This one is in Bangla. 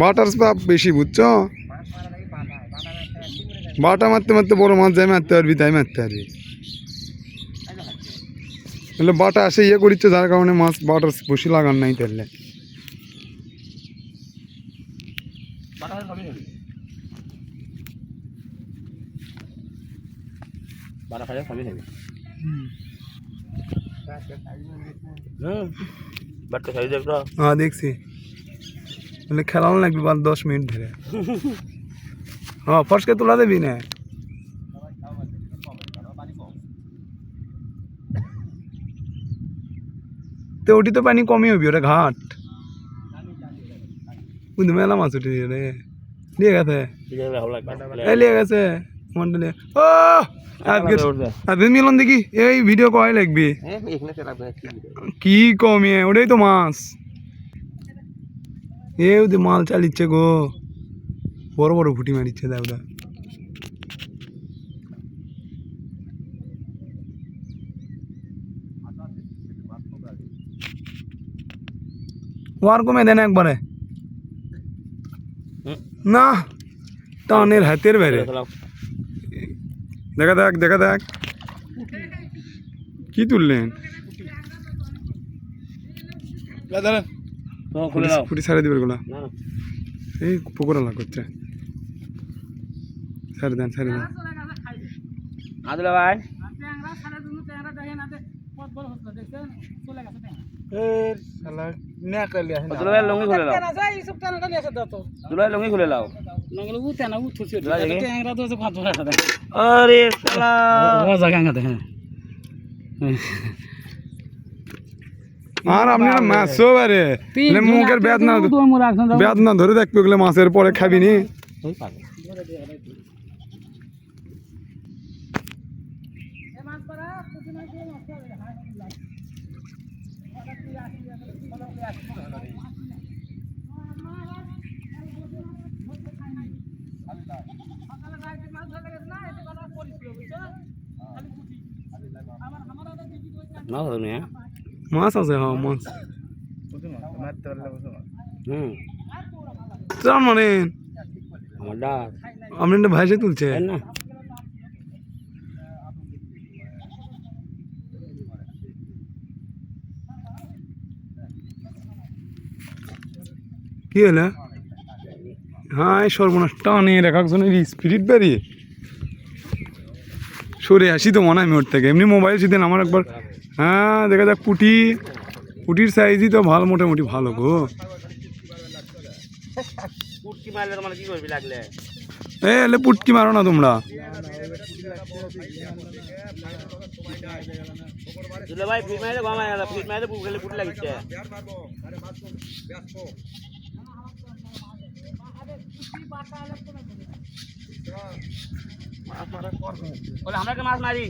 বাটার পাপ বেশি বুঝছ? বাটা মারতে মারতে বড় মাছ যাই মারতে পারবি তাই মারতে পারবি। তাহলে বাটা আসে ইয়ে করিচ্ছে যার কারণে মাছ বাটার বসি লাগান নাই তাহলে। হ্যাঁ দেখছি। তাহলে খেলাও লাগবে বাদ দশ মিনিট ধরে। হ্যাঁ ফসকে তোলা দেবি না? তো ওটি তো পানি কমই হবি ওটা ঘাট। কিন্তু মেলা মাছ উঠে রে। লিয়ে গেছে? লিয়ে গেছে। মন্ডলে ও! আজকে আজকে মিলন দেখি এই ভিডিও কয় লাগবি? হ্যাঁ কি কি কমিয়ে ওটাই তো মাছ। এ ওদের মাল চালিচ্ছে গো বড় বড় ফুটি মারিচ্ছে দাউদা ওয়ার কমে দেন একবারে হুম। না টানের হাতের বাইরে দেখা দেখ দেখা দেখ কি তুললেন খুলে দাও ফুটি ছাড়ে দিবে গুলা না। না এই পুকুর আলা করছে ছাড়ে দেন ছাড়ে দেন। আদুলা ভাই। লঙ্গি খুলে লাও দুলা লঙ্গি খুলে লাও দুলা দেখি। আরে শালা আর আপনি না মাছও বারে। মুখের বেদনা বেদনা ধরে দেখবে ওগুলো মাছের পরে খাবি নি। না তুমি হ্যাঁ মাছ আছে হ্যাঁ মাছ। হুম। মানে আপনি একটা ভাইসে তুলছে। না। কি হলো? হ্যাঁ সর্বনাশ টানে রেখা জনের স্পিরিট বেরিয়ে। সরে আসি তো মনে হয় আমি ওর থেকে। এমনি মোবাইল সিদেন আমার একবার হ্যাঁ দেখা যাক পুটি। পুটির সাইজই তো ভালো মোটামুটি ভালো গো। পুটকি মারলে কি করবি লাগলে? এ এলে পুটকি মারো না তোমরা। আমরা মাছ মারি?